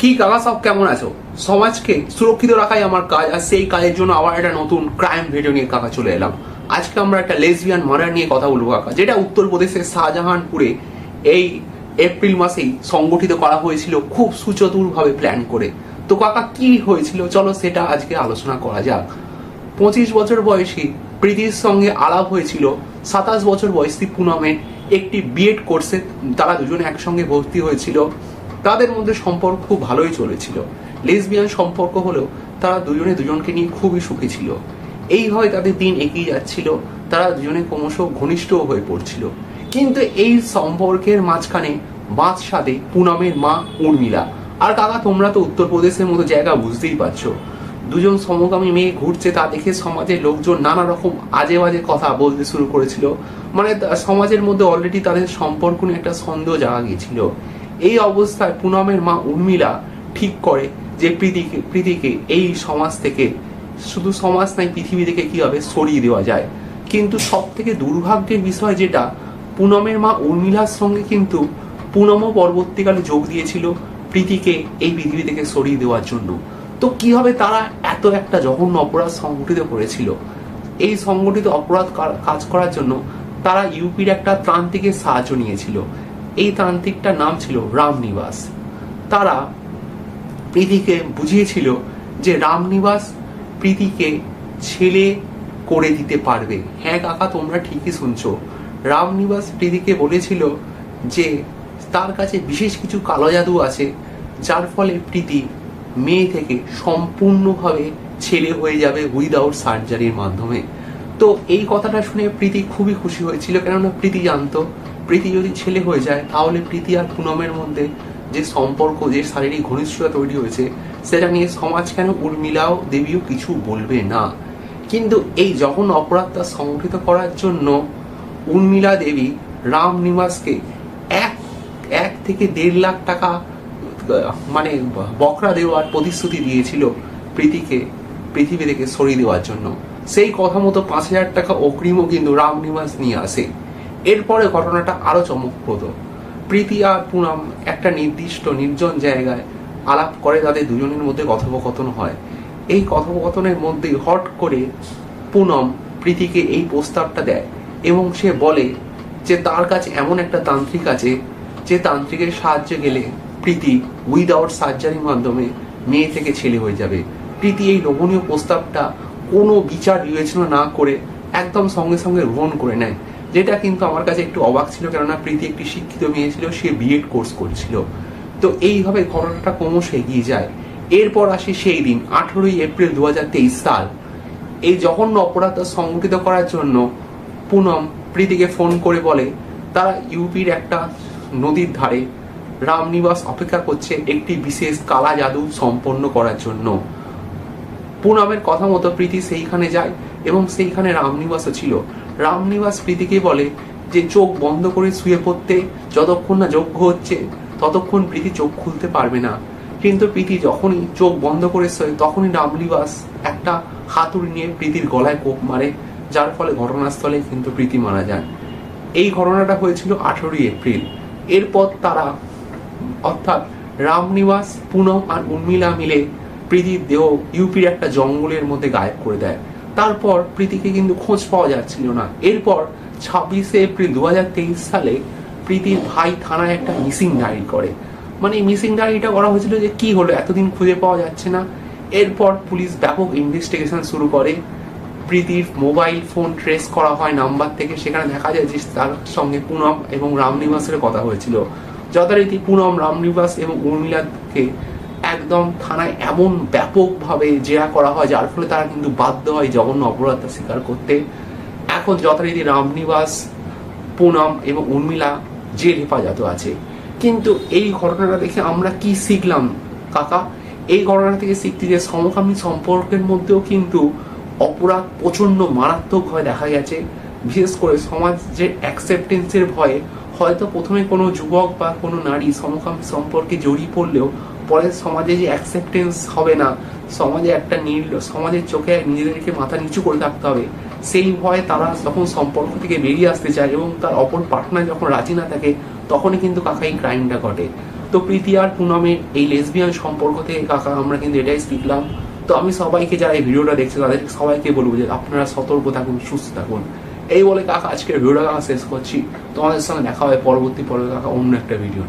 কি কাকা, সব কেমন আছো? সমাজকে সুরক্ষিত রাখাই আমার কাজ, আর সেই কাজের জন্য আবার একটা নতুন ক্রাইম ভিডিও নিয়ে কাকা চলে এলাম। আজকে আমরা একটা লেসবিয়ান মার্ডার নিয়ে কথা বলব কাকা, যেটা উত্তরপ্রদেশের শাহজাহানপুরে এই এপ্রিল মাসেই সংগঠিত করা হয়েছিল খুব সুচতুরভাবে প্ল্যান করে। তো কাকা, কি হয়েছিল? চলো সেটা আজকে আলোচনা করা যাক। পঁচিশ বছর বয়সী প্রীতির সঙ্গে আলাপ হয়েছিল। সাতাশ বছর বয়সী পুনমের একটি বিএড কোর্সে তারা দুজনে একসঙ্গে ভর্তি হয়েছিল। তাদের মধ্যে সম্পর্ক খুব ভালোই চলেছিল। লেসবিয়ান সম্পর্ক হলেও তারা দুজনে দুজনকে নিয়ে খুবই সুখী ছিল। এইভাবে তাদের দিন এগিয়ে যাচ্ছিল, তারা দুজনে ক্রমশ ঘনিষ্ঠও হয়ে পড়ছিল। কিন্তু এই সম্পর্কের মাঝখানে বাঁধ সাথে পুনমের মা উর্মিলা। আর কাকা, তোমরা তো উত্তরপ্রদেশের মতো জায়গা বুঝতেই পারছ। দুজন সমকামী মেয়ে ঘুরছে, তা দেখে সমাজের লোকজন নানা রকম আজে বাজে কথা বলতে শুরু করেছিল। মানে সমাজের মধ্যে অলরেডি তাদের সম্পর্ক নিয়ে একটা সন্দেহ জাগা গিয়েছিল। এই অবস্থায় পুনমের মা উর্মিলা ঠিক করে যে প্রীতিকে প্রীতিকে এই সমাজ থেকে, শুধু সমাজ নাই পৃথিবী থেকে কীভাবে সরিয়ে দেওয়া যায়। কিন্তু সব থেকে দুর্ভাগ্যের বিষয় যেটা, পুনমের মা উর্মিলার সঙ্গে কিন্তু পুনমও পরবর্তীকালে যোগ দিয়েছিল প্রীতিকে এই পৃথিবী থেকে সরিয়ে দেওয়ার জন্য। তো কীভাবে তারা এত একটা জঘন্য অপরাধ সংগঠিত করেছিল? এই সংগঠিত অপরাধ কাজ করার জন্য তারা ইউপির একটা তান্ত্রিকের সাহায্য নিয়েছিল। এই তান্ত্রিকটার নাম ছিল রামনিবাস। তারা প্রীতিকে বুঝিয়েছিল যে রামনিবাস প্রীতিকে ছেলে করে দিতে পারবে। হ্যাঁ কাকা, তোমরা ঠিকই শুনছো। রামনিবাস প্রীতিকে বলেছিল যে তার কাছে বিশেষ কিছু কালো জাদু আছে, যার ফলে প্রীতি মেয়ে থেকে সম্পূর্ণভাবে ছেলে হয়ে যাবে উইদাউট সার্জারির মাধ্যমে। তো এই কথাটা শুনে প্রীতি খুবই খুশি হয়েছিল, কেননা প্রীতি জানতো প্রীতি যদি ছেলে হয়ে যায়, তাহলে প্রীতি আর পুনমের মধ্যে যে সম্পর্ক, যে শারীরিক ঘনিষ্ঠতা তৈরি হয়েছে, সেটা নিয়ে সমাজ কেন উর্মিলাও দেবীও কিছু বলবে না। কিন্তু এই যখন অপরাধটা সংগঠিত করার জন্য উর্মিলা দেবী রাম নিবাসকে এক এক থেকে দেড় লাখ টাকা মানে বকরা দেওয়ার প্রতিশ্রুতি দিয়েছিল প্রীতিকে, পৃথিবী থেকে সরিয়ে দেওয়ার জন্য। সেই কথা মতো পাঁচ হাজার টাকা অগ্রিমও কিন্তু রাম নিবাস নিয়ে আসে। এরপরে ঘটনাটা আরও চমকপ্রদ। প্রীতি আর পুনম একটা নির্দিষ্ট, নির্জন জায়গায় আলাপ করে তাদের দুজনের মধ্যে কথোপকথন হয়। এই কথোপকথনের মধ্যেই হট করে পুনম প্রীতিকে এই প্রস্তাবটা দেয় এবং সে বলে যে, তার কাছে এমন একটা তান্ত্রিক আছে যে তান্ত্রিকের সাহায্যে গেলে প্রীতি উইদাউট সার্জারির মাধ্যমে মেয়ে থেকে ছেলে হয়ে যাবে। প্রীতি এই লোভনীয় প্রস্তাবটা কোনো বিচার বিবেচনা না করে একদম সঙ্গে সঙ্গে গ্রহণ করে নেয়। যেটা কিন্তু আমার কাছে একটু অবাক ছিল, কেননা প্রীতি একটি শিক্ষিত মেয়ে ছিল, সে বিএড কোর্স করছিল। তো এইভাবে ঘটনাটা ক্রমশ এগিয়ে যায়। এরপর আসে সেই দিন, আঠেরোই এপ্রিল দু হাজার তেইশ সাল। এই জঘন্য অপরাধ সংগঠিত করার জন্য পুনম প্রীতিকে ফোন করে বলে, তারা ইউপির একটা নদীর ধারে রামনিবাস অপেক্ষা করছে একটি বিশেষ কালা জাদু সম্পন্ন করার জন্য। পুনমের কথা মতো প্রীতি সেইখানে যায় এবং সেইখানে রামনিবাসও ছিল। রামনিবাস প্রীতিকে বলে যে, চোখ বন্ধ করে শুয়ে পড়তে যতক্ষণ না যোগ্য হচ্ছে, ততক্ষণ প্রীতি চোখ খুলতে পারবে না। কিন্তু প্রীতি যখনই চোখ বন্ধ করে শোয়, তখনই রামনিবাস একটা হাতুড়ি নিয়ে প্রীতির গলায় কোপ মারে, যার ফলে ঘটনাস্থলে কিন্তু প্রীতি মারা যান এই ঘটনাটা হয়েছিল আঠেরোই এপ্রিল। এরপর তারা, অর্থাৎ রামনিবাস, পুনম আর উর্মিলা মিলে প্রীতির দেহ ইউপির একটা জঙ্গলের মধ্যে গায়েব করে দেয়। তারপর প্রীতিকে কিন্তু খোঁজ পাওয়া যাচ্ছিল না। এরপর ছাব্বিশে এপ্রিল দু সালে প্রীতির ভাই থানায় একটা মিসিং ডায়েরি করে। মানে মিসিং ডায়েরিটা করা হয়েছিল যে কি হলো, এতদিন খুঁজে পাওয়া যাচ্ছে না। এরপর পুলিশ ব্যাপক ইনভেস্টিগেশন শুরু করে। প্রীতির মোবাইল ফোন ট্রেস করা হয় নাম্বার থেকে। সেখানে দেখা যায় যে তার সঙ্গে পুনম এবং রামনিবাসের কথা হয়েছিল। যথারীতি পুনম রামনিবাস এবং উর্মিলাকে একদম থানায় এমন ব্যাপকভাবে জেরা করা হয়, যার ফলে তারা কিন্তু বাধ্য হয় জঘন্য অপরাধটা স্বীকার করতে। এখন যথারীতি রামনিবাস, পুনম এবং উর্মিলা জেল হেফাজত আছে। কিন্তু এই ঘটনাটা দেখে আমরা কি শিখলাম, কাকা? এই ঘটনা থেকে শিখতে যে সমকামী সম্পর্কের মধ্যেও কিন্তু অপরাধ প্রচণ্ড মারাত্মক ভয় দেখা গেছে। বিশেষ করে সমাজের অ্যাকসেপ্টেন্সের ভয়ে হয়তো প্রথমে কোনো যুবক বা কোনো নারী সমকাম, সম্পর্কে জড়িয়ে পড়লেও পরে সমাজে যে অ্যাকসেপ্টেন্স হবে না, সমাজে একটা নীল, সমাজের চোখে নিজেদেরকে মাথা নিচু করে থাকতে হবে, সেই ভয়ে তারা যখন সম্পর্ক থেকে বেরিয়ে আসতে চায় এবং তার অপর পার্টনার যখন রাজি না থাকে, তখনই কিন্তু কাকা এই ক্রাইমটা ঘটে। তো প্রীতি আর পুনমের এই লেসবিয়ান সম্পর্ক থেকে কাকা আমরা কিন্তু এটাই শিখলাম। তো আমি সবাইকে যারা এই ভিডিওটা দেখছে, তাদের সবাইকে বলব যে আপনারা সতর্ক থাকুন, সুস্থ থাকুন। এই বলে কাকা আজকের ভিডিওটা কাকা শেষ করছি। তোমাদের সঙ্গে দেখা হবে পরবর্তী পর্বে। কাকা, অন্য একটা ভিডিও